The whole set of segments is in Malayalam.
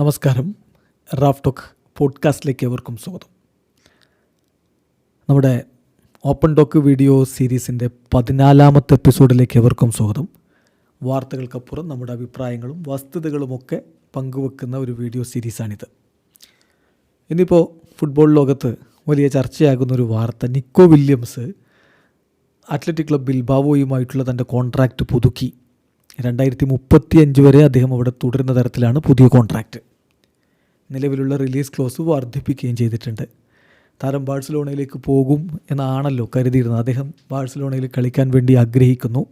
നമസ്കാരം. റാഫ് ടോക്ക് പോഡ്കാസ്റ്റിലേക്ക് ഏവർക്കും സ്വാഗതം. നമ്മുടെ ഓപ്പൺ ടോക്ക് വീഡിയോ സീരീസിന്റെ പതിനാലാമത്തെ എപ്പിസോഡിലേക്ക് ഏവർക്കും സ്വാഗതം. വാർത്തകൾക്കപ്പുറം നമ്മുടെ അഭിപ്രായങ്ങളും വസ്തുതകളുമൊക്കെ പങ്കുവെക്കുന്ന ഒരു വീഡിയോ സീരീസാണിത്. ഇന്നിപ്പോൾ ഫുട്ബോൾ ലോകത്ത് വലിയ ചർച്ചയാകുന്ന ഒരു വാർത്ത നിക്കോ വില്യംസ് അത്ലറ്റിക് ക്ലബ് ബിൽബാവോയുമായിട്ടുള്ള തന്റെ കോൺട്രാക്റ്റ് പുതുക്കി. രണ്ടായിരത്തി മുപ്പത്തി അഞ്ച് വരെ അദ്ദേഹം അവിടെ തുടരുന്ന തരത്തിലാണ് പുതിയ കോൺട്രാക്റ്റ് നിലവിലുള്ള റിലീസ് ക്ലോസ് വർദ്ധിപ്പിക്കുകയും ചെയ്തിട്ടുണ്ട്. താരം ബാഴ്സലോണയിലേക്ക് പോകും എന്നാണല്ലോ കരുതിയിരുന്നത്. അദ്ദേഹം ബാഴ്സലോണയിൽ കളിക്കാൻ വേണ്ടി ആഗ്രഹിക്കുന്നു.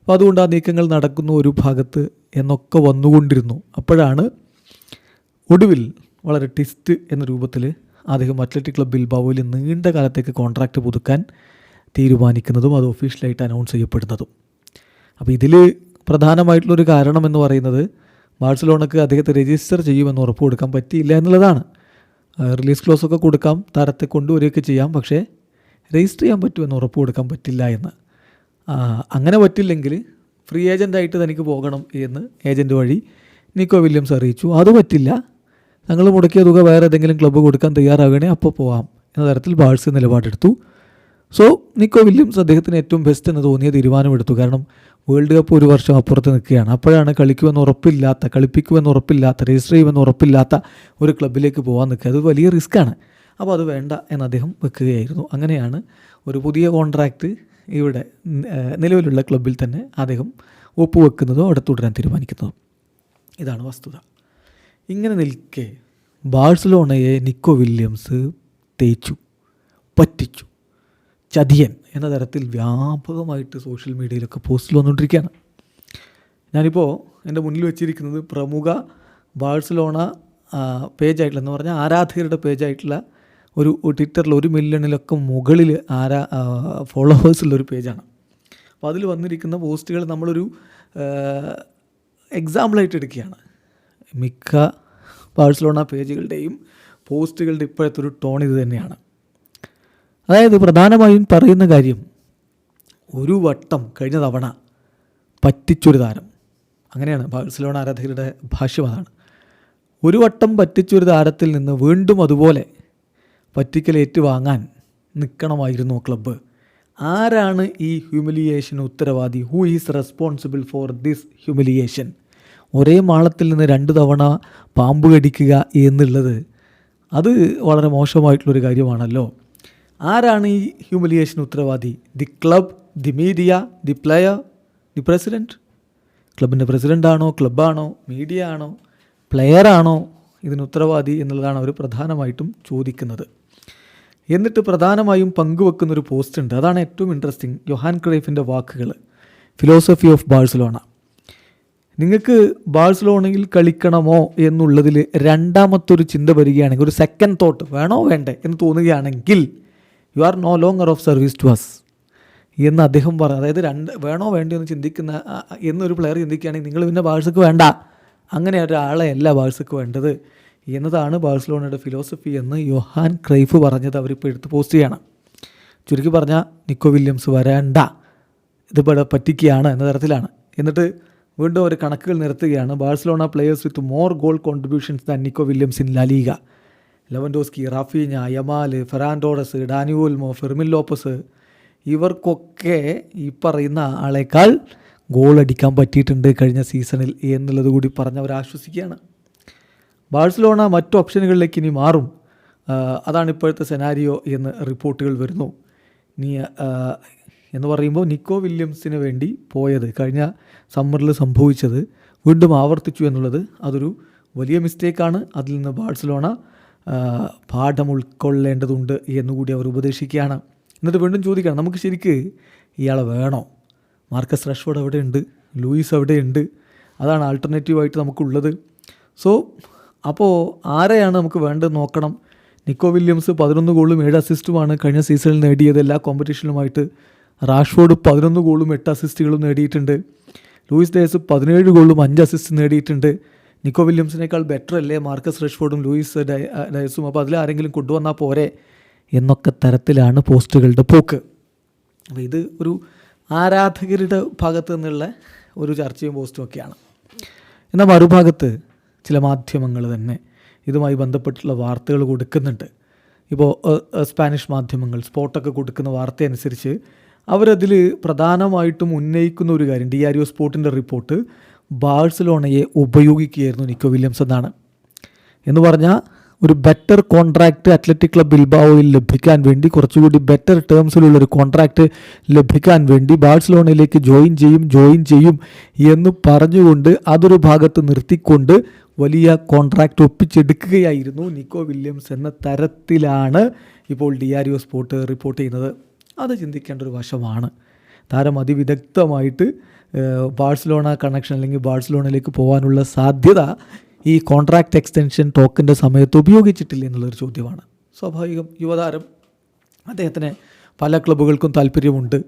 അപ്പോൾ അതുകൊണ്ട് ആ നീക്കങ്ങൾ നടക്കുന്ന ഒരു ഭാഗത്ത് എന്നൊക്കെ വന്നുകൊണ്ടിരുന്നു. അപ്പോഴാണ് ഒടുവിൽ വളരെ ട്വിസ്റ്റ് എന്ന രൂപത്തിൽ അദ്ദേഹം അത്ലറ്റിക് ക്ലബ് ബിൽബാവോയിൽ നീണ്ട കാലത്തേക്ക് കോൺട്രാക്റ്റ് പുതുക്കാൻ തീരുമാനിക്കുന്നതും അത് ഒഫീഷ്യലായിട്ട് അനൗൺസ് ചെയ്യപ്പെടുന്നതും. അപ്പോൾ ഇതിൽ പ്രധാനമായിട്ടുള്ളൊരു കാരണം എന്ന് പറയുന്നത് ബാഴ്സലോണക്ക് അദ്ദേഹത്തെ രജിസ്റ്റർ ചെയ്യുമെന്ന് ഉറപ്പ് കൊടുക്കാൻ പറ്റിയില്ല എന്നുള്ളതാണ്. റിലീസ് ക്ലോസ് ഒക്കെ കൊടുക്കാം താരത്തെ കൊണ്ടുവരികയൊക്കെ ചെയ്യാം പക്ഷേ രജിസ്റ്റർ ചെയ്യാൻ പറ്റുമെന്ന് ഉറപ്പ് കൊടുക്കാൻ പറ്റില്ല എന്ന്. അങ്ങനെ പറ്റില്ലെങ്കിൽ ഫ്രീ ഏജന്റായിട്ട് തനിക്ക് പോകണം എന്ന് ഏജന്റ് വഴി നിക്കോ വില്യംസ് അറിയിച്ചു. അത് പറ്റില്ല. ഞങ്ങൾ മുടക്കിയ തുക വേറെ ഏതെങ്കിലും ക്ലബ്ബ് കൊടുക്കാൻ തയ്യാറാകണേ അപ്പോൾ പോകാം എന്ന തരത്തിൽ ബാഴ്സ് നിലപാടെടുത്തു. സോ നിക്കോ വില്യംസ് അദ്ദേഹത്തിന് ഏറ്റവും ബെസ്റ്റ് എന്ന് തോന്നിയ തീരുമാനമെടുത്തു കാരണം വേൾഡ് കപ്പ് ഒരു വർഷം അപ്പുറത്ത് നിൽക്കുകയാണ്. അപ്പോഴാണ് കളിക്കുമെന്ന് ഉറപ്പില്ലാത്ത കളിപ്പിക്കുമെന്ന് ഉറപ്പില്ലാത്ത രജിസ്റ്റർ ചെയ്യുമെന്ന് ഉറപ്പില്ലാത്ത ഒരു ക്ലബിലേക്ക് പോകാൻ നിൽക്കുക. അത് വലിയ റിസ്ക്കാണ് അപ്പോൾ അത് വേണ്ട എന്ന് അദ്ദേഹം വെക്കുകയായിരുന്നു. അങ്ങനെയാണ് ഒരു പുതിയ കോൺട്രാക്റ്റ് ഇവിടെ നിലവിലുള്ള ക്ലബിൽ തന്നെ അദ്ദേഹം ഒപ്പുവെക്കുന്നതോ അവിടെ തുടരാൻ തീരുമാനിക്കുന്നതും. ഇതാണ് വസ്തുത. ഇങ്ങനെ നിൽക്കെ ബാഴ്സലോണയെ നിക്കോ വില്യംസ് തേച്ചു പറ്റിച്ചു. ചതിയൻ എന്ന തരത്തിൽ വ്യാപകമായിട്ട് സോഷ്യൽ മീഡിയയിലൊക്കെ പോസ്റ്റിൽ വന്നുകൊണ്ടിരിക്കുകയാണ്. ഞാനിപ്പോൾ എന്റെ മുന്നിൽ വെച്ചിരിക്കുന്നത് പ്രമുഖ ബാഴ്സലോണ പേജായിട്ടുള്ള എന്ന് പറഞ്ഞാൽ ആരാധകരുടെ പേജായിട്ടുള്ള ഒരു ട്വിറ്ററിൽ ഒരു മില്യണിലൊക്കെ മുകളിൽ ആരാ ഫോളോവേഴ്സുള്ള ഒരു പേജാണ്. അപ്പോൾ അതിൽ വന്നിരിക്കുന്ന പോസ്റ്റുകൾ നമ്മളൊരു എക്സാമ്പിളായിട്ട് എടുക്കുകയാണ്. മിക്ക ബാഴ്സലോണ പേജുകളുടെയും പോസ്റ്റുകളുടെ ഇപ്പോഴത്തെ ഒരു ടോൺ ഇത് തന്നെയാണ്. അതായത് പ്രധാനമായും പറയുന്ന കാര്യം ഒരു വട്ടം കഴിഞ്ഞ തവണ പറ്റിച്ചൊരു താരം. അങ്ങനെയാണ് ബാഴ്സലോണ ആരാധകരുടെ ഭാഷ്യം അതാണ്. ഒരു വട്ടം പറ്റിച്ചൊരു താരത്തിൽ നിന്ന് വീണ്ടും അതുപോലെ പറ്റിക്കൽ ഏറ്റുവാങ്ങാൻ നിൽക്കണമായിരുന്നു ക്ലബ്ബ്. ആരാണ് ഈ ഹ്യൂമിലിയേഷൻ ഉത്തരവാദി? Who is responsible for this humiliation ഒരേ മാളത്തിൽ നിന്ന് രണ്ട് തവണ പാമ്പ് കടിക്കുക എന്നുള്ളത് അത് വളരെ മോശമായിട്ടുള്ളൊരു കാര്യമാണല്ലോ. ആരാണ് ഈ ഹ്യൂമിലിയേഷൻ ഉത്തരവാദി? The club the media the player the president ക്ലബിന്റെ പ്രസിഡന്റ് ആണോ ക്ലബ്ബാണോ മീഡിയ ആണോ പ്ലെയർ ആണോ ഇതിന് ഉത്തരവാദി എന്നുള്ളതാണ് അവർ പ്രധാനമായിട്ടും ചോദിക്കുന്നത്. എന്നിട്ട് പ്രധാനമായും പങ്കുവെക്കുന്ന ഒരു പോസ്റ്റ് ഉണ്ട്. അതാണ് ഏറ്റവും ഇൻട്രസ്റ്റിംഗ് യൊഹാൻ ക്രൈഫിന്റെ വാക്കുകൾ. ഫിലോസഫി ഓഫ് ബാഴ്സലോണ നിങ്ങൾക്ക് ബാഴ്സലോണയിൽ കളിക്കണമോ എന്നുള്ളതിൽ രണ്ടാമത്തൊരു ചിന്ത വരികയാണെങ്കിൽ ഒരു സെക്കൻഡ് തോട്ട് വേണോ വേണ്ടേ എന്ന് തോന്നുകയാണെങ്കിൽ you are no longer of service to us എന്ന് അദ്ദേഹം പറഞ്ഞു അതായത് രണ്ട് വേണോ വേണ്ടയോ എന്ന് ചിന്തിക്കുന്ന എന്നൊരു പ്ലെയർ ചിന്തിക്കുകയാണെങ്കിൽ നിങ്ങൾ പിന്നെ ബാഴ്സക്ക് വേണ്ട. അങ്ങനെ ഒരാളെ അല്ല ബാഴ്സക്ക് വേണ്ടത്. എന്നതാണ് ബാഴ്സലോണയുടെ ഫിലോസഫി എന്ന് യോഹാൻ ക്രൈഫ് പറഞ്ഞത് അവരിപ്പോൾ എടുത്ത് പോസ്റ്റ് ചെയ്യണം. ചുരുക്കി പറഞ്ഞാൽ നിക്കോ വില്യംസ് വരണ്ട. ഇവിടെ പറ്റിക്കുകയാണ് എന്ന തരത്തിലാണ്. എന്നിട്ട് വീണ്ടും ഒരു കണക്കുകൾ നിർത്തുകയാണ്. Barcelona players with more goal contributions than Nico Williams in La Liga Lewandowski Raphinha Yamal Ferran Torres Dani Olmo Fermin Lopez ഇവർക്കൊക്കെ ഈ പറയുന്ന ആളേക്കാൾ ഗോൾ അടിക്കാൻ പറ്റിയിട്ടുണ്ട് കഴിഞ്ഞ സീസണിൽ എന്നുള്ളത് കൂടി പറഞ്ഞ് അവർ ആശ്വസിക്കുകയാണ്. ബാഴ്സലോണ മറ്റു ഓപ്ഷനുകളിലേക്ക് ഇനി മാറും. അതാണ് ഇപ്പോഴത്തെ സെനാരിയോ എന്ന് റിപ്പോർട്ടുകൾ വരുന്നു. നീ എന്ന് പറയുമ്പോൾ നിക്കോ വില്യംസിന് വേണ്ടി പോയത് കഴിഞ്ഞ സമ്മറിൽ സംഭവിച്ചത് വീണ്ടും ആവർത്തിച്ചു എന്നുള്ളത് അതൊരു വലിയ മിസ്റ്റേക്കാണ് അതിൽ നിന്ന് ബാഴ്സലോണ പാഠം ഉൾക്കൊള്ളേണ്ടതുണ്ട് എന്നുകൂടി അവർ ഉപദേശിക്കുകയാണ്. എന്നിട്ട് വീണ്ടും ചോദിക്കണം നമുക്ക് ശരിക്ക് ഇയാളെ വേണോ? മാർക്കസ് റഷ്ഫോർഡ് അവിടെയുണ്ട് ലൂയിസ് അവിടെയുണ്ട് അതാണ് ആൾട്ടർനേറ്റീവായിട്ട് നമുക്കുള്ളത്. സോ അപ്പോൾ ആരെയാണ് നമുക്ക് വേണ്ടത് നോക്കണം? നിക്കോ വില്യംസ് പതിനൊന്ന് ഗോളും ഏഴ് അസിസ്റ്റുമാണ് കഴിഞ്ഞ സീസണിൽ നേടിയത്. എല്ലാ കോമ്പറ്റീഷനിലുമായിട്ട് റാഷ്ഫോർഡ് പതിനൊന്ന് ഗോളും എട്ട് അസിസ്റ്റുകളും നേടിയിട്ടുണ്ട്. ലൂയിസ് ഡേസ് പതിനേഴ് ഗോളും അഞ്ച് അസിസ്റ്റ് നേടിയിട്ടുണ്ട്. നിക്കോ വില്യംസിനേക്കാൾ ബെറ്റർ അല്ലേ മാർക്കസ് റഷ്ഫോർഡും ലൂയിസ് ഡയ- ഡയസും? അപ്പോൾ അതിലാരെങ്കിലും കൊണ്ടുവന്നാൽ പോരെ എന്നൊക്കെ തരത്തിലാണ് പോസ്റ്റുകളുടെ പോക്ക്. അപ്പോൾ ഇത് ഒരു ആരാധകരുടെ ഭാഗത്തു നിന്നുള്ള ഒരു ചർച്ചയും പോസ്റ്റും ഒക്കെയാണ്. എന്നാൽ മറുഭാഗത്ത് ചില മാധ്യമങ്ങൾ തന്നെ ഇതുമായി ബന്ധപ്പെട്ടുള്ള വാർത്തകൾ കൊടുക്കുന്നുണ്ട്. ഇപ്പോൾ സ്പാനിഷ് മാധ്യമങ്ങൾ സ്പോട്ടൊക്കെ കൊടുക്കുന്ന വാർത്ത അനുസരിച്ച് അവരതിൽ പ്രധാനമായിട്ടും ഉന്നയിക്കുന്ന ഒരു കാര്യം ഡിആർഒ സ്പോർട്ടിന്റെ റിപ്പോർട്ട് ബാഴ്സലോണയെ ഉപയോഗിക്കുകയായിരുന്നു നിക്കോ വില്യംസ് എന്നാണ്. എന്ന് പറഞ്ഞാൽ ഒരു ബെറ്റർ കോൺട്രാക്റ്റ് അത്ലറ്റിക് ക്ലബ് ബിൽബാവോയിൽ ലഭിക്കാൻ വേണ്ടി കുറച്ചുകൂടി ബെറ്റർ ടേംസിലുള്ള ഒരു കോൺട്രാക്റ്റ് ലഭിക്കാൻ വേണ്ടി ബാഴ്സലോണയിലേക്ക് ജോയിൻ ചെയ്യും ജോയിൻ ചെയ്യും എന്ന് പറഞ്ഞുകൊണ്ട് അതൊരു ഭാഗത്ത് നിർത്തിക്കൊണ്ട് വലിയ കോൺട്രാക്റ്റ് ഒപ്പിച്ചെടുക്കുകയായിരുന്നു നിക്കോ വില്യംസ് എന്ന തരത്തിലാണ് ഇപ്പോൾ D R U sport report ചെയ്യുന്നത്. അത് ചിന്തിക്കേണ്ട ഒരു വശമാണ്. താരം അതിവിദഗ്ധമായിട്ട് ബാഴ്സലോണ കണക്ഷൻ അല്ലെങ്കിൽ ബാഴ്സലോണയിലേക്ക് പോകാനുള്ള സാധ്യത ഈ കോൺട്രാക്റ്റ് എക്സ്റ്റൻഷൻ ടോക്കിന്റെ സമയത്ത് ഉപയോഗിച്ചിട്ടില്ല എന്നുള്ളൊരു ചോദ്യമാണ്. സ്വാഭാവികം യുവതാരം അദ്ദേഹത്തിന് പല ക്ലബ്ബുകൾക്കും താല്പര്യമുണ്ട്.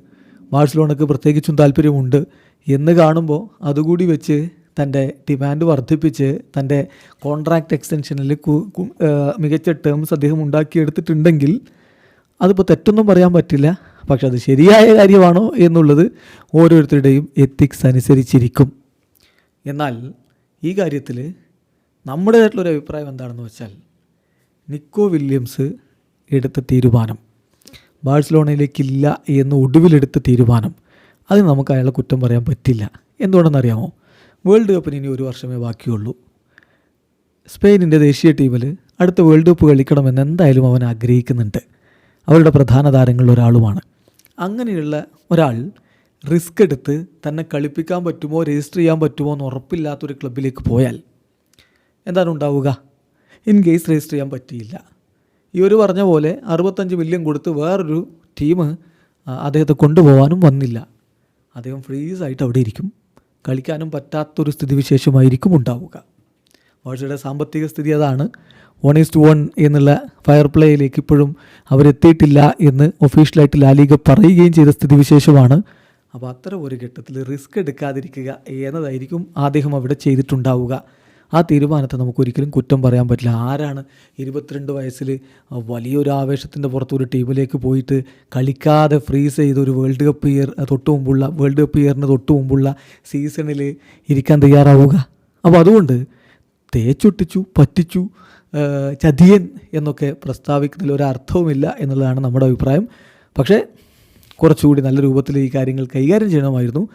ബാഴ്സലോണയ്ക്ക് പ്രത്യേകിച്ചും താല്പര്യമുണ്ട് എന്ന് കാണുമ്പോൾ അതുകൂടി വെച്ച് തന്റെ ഡിമാൻഡ് വർദ്ധിപ്പിച്ച് തന്റെ കോൺട്രാക്റ്റ് എക്സ്റ്റൻഷനിൽ മികച്ച ടേംസ് അദ്ദേഹം ഉണ്ടാക്കിയെടുത്തിട്ടുണ്ടെങ്കിൽ അതിപ്പോൾ തെറ്റൊന്നും പറയാൻ പറ്റില്ല. പക്ഷെ അത് ശരിയായ കാര്യമാണോ എന്നുള്ളത് ഓരോരുത്തരുടെയും എത്തിക്സ് അനുസരിച്ചിരിക്കും. എന്നാൽ ഈ കാര്യത്തിൽ നമ്മുടേതായിട്ടുള്ളൊരു അഭിപ്രായം എന്താണെന്ന് വെച്ചാൽ നിക്കോ വില്യംസ് എടുത്ത തീരുമാനം ബാഴ്സലോണയിലേക്കില്ല എന്ന് ഒടുവിലെടുത്ത തീരുമാനം അത് നമുക്ക് അയാളെ കുറ്റം പറയാൻ പറ്റില്ല. എന്തുകൊണ്ടെന്നറിയാമോ? വേൾഡ് കപ്പിന് ഇനി ഒരു വർഷമേ ബാക്കിയുള്ളൂ. സ്പെയിനിന്റെ ദേശീയ ടീമിൽ അടുത്ത വേൾഡ് കപ്പ് കളിക്കണമെന്ന് എന്തായാലും അവൻ ആഗ്രഹിക്കുന്നുണ്ട്. അവരുടെ പ്രധാന താരങ്ങളിൽ ഒരാളുമാണ്. അങ്ങനെയുള്ള ഒരാൾ റിസ്ക് എടുത്ത് തന്നെ കളിപ്പിക്കാൻ പറ്റുമോ രജിസ്റ്റർ ചെയ്യാൻ പറ്റുമോ എന്ന് ഉറപ്പില്ലാത്തൊരു ക്ലബിലേക്ക് പോയാൽ എന്താണ് ഉണ്ടാവുക? ഇൻ കേസ് രജിസ്റ്റർ ചെയ്യാൻ പറ്റിയില്ല. ഈ ഒരു പറഞ്ഞ പോലെ അറുപത്തഞ്ച് മില്യൺ കൊടുത്ത് വേറൊരു ടീം അദ്ദേഹത്തെ കൊണ്ടുപോകാനും വന്നില്ല. അദ്ദേഹം ഫ്രീസായിട്ട് അവിടെ ഇരിക്കും. കളിക്കാനും പറ്റാത്തൊരു സ്ഥിതിവിശേഷമായിരിക്കും ഉണ്ടാവുക. വാഴ്ചയുടെ സാമ്പത്തിക സ്ഥിതി അതാണ്. വൺ ഈസ് ടു വൺ എന്നുള്ള ഫയർ പ്ലേയിലേക്ക് ഇപ്പോഴും അവരെത്തിയിട്ടില്ല എന്ന് ഒഫീഷ്യലായിട്ട് ലാലിക പറയുകയും ചെയ്ത സ്ഥിതിവിശേഷമാണ്. അപ്പോൾ അത്തരം ഒരു ഘട്ടത്തിൽ റിസ്ക് എടുക്കാതിരിക്കുക എന്നതായിരിക്കും അദ്ദേഹം അവിടെ ചെയ്തിട്ടുണ്ടാവുക. ആ തീരുമാനത്തെ നമുക്ക് ഒരിക്കലും കുറ്റം പറയാൻ പറ്റില്ല. ആരാണ് ഇരുപത്തിരണ്ട് വയസ്സിൽ വലിയൊരു ആവേശത്തിന്റെ പുറത്ത് ഒരു ടീമിലേക്ക് പോയിട്ട് കളിക്കാതെ ഫ്രീസ് ചെയ്ത് ഒരു വേൾഡ് കപ്പ് ഇയർ തൊട്ട് മുമ്പുള്ള വേൾഡ് കപ്പ് ഇയറിന് തൊട്ട് മുമ്പുള്ള സീസണിൽ ഇരിക്കാൻ തയ്യാറാവുക? അപ്പോൾ അതുകൊണ്ട് തേച്ചൊട്ടിച്ചു പറ്റിച്ചു ചതിയൻ എന്നൊക്കെ പ്രസ്താവിക്കുന്നതിൽ ഒരു അർത്ഥവുമില്ല എന്നുള്ളതാണ് നമ്മുടെ അഭിപ്രായം. പക്ഷേ കുറച്ചുകൂടി നല്ല രൂപത്തിൽ ഈ കാര്യങ്ങൾ കൈകാര്യം ചെയ്യണമായിരുന്നു.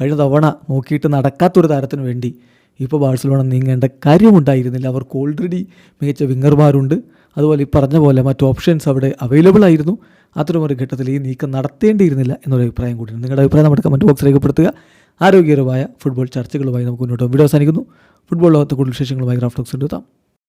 കഴിഞ്ഞ തവണ നോക്കിയിട്ട് നടക്കാത്തൊരു താരത്തിന് വേണ്ടി ഇപ്പോൾ ബാഴ്സലോണ നീങ്ങേണ്ട കാര്യമുണ്ടായിരുന്നില്ല. അവർക്ക് ഓൾറെഡി മികച്ച വിങ്ങർമാരുണ്ട്. അതുപോലെ ഈ പറഞ്ഞ പോലെ മറ്റു ഓപ്ഷൻസ് അവിടെ അവൈലബിൾ ആയിരുന്നു. അത്തരമൊരു ഘട്ടത്തിൽ ഈ നീക്കം നടത്തേണ്ടിയിരുന്നില്ല എന്നൊരു അഭിപ്രായം കൂടിയുണ്ട്. നിങ്ങളുടെ അഭിപ്രായം നമ്മുടെ കമന്റ് ബോക്സ് രേഖപ്പെടുത്തുക. ആരോഗ്യകരമായ ഫുട്ബോൾ ചർച്ചകളുമായി നമുക്ക് മുന്നോട്ട്. വീഡിയോ അവസാനിക്കുന്നു ഫുട്ബോൾ ലോകത്തെ കൂടുതൽ വിശേഷങ്ങളുമായി ഗ്രാഫ്റ്റോക്സ് എടുത്താം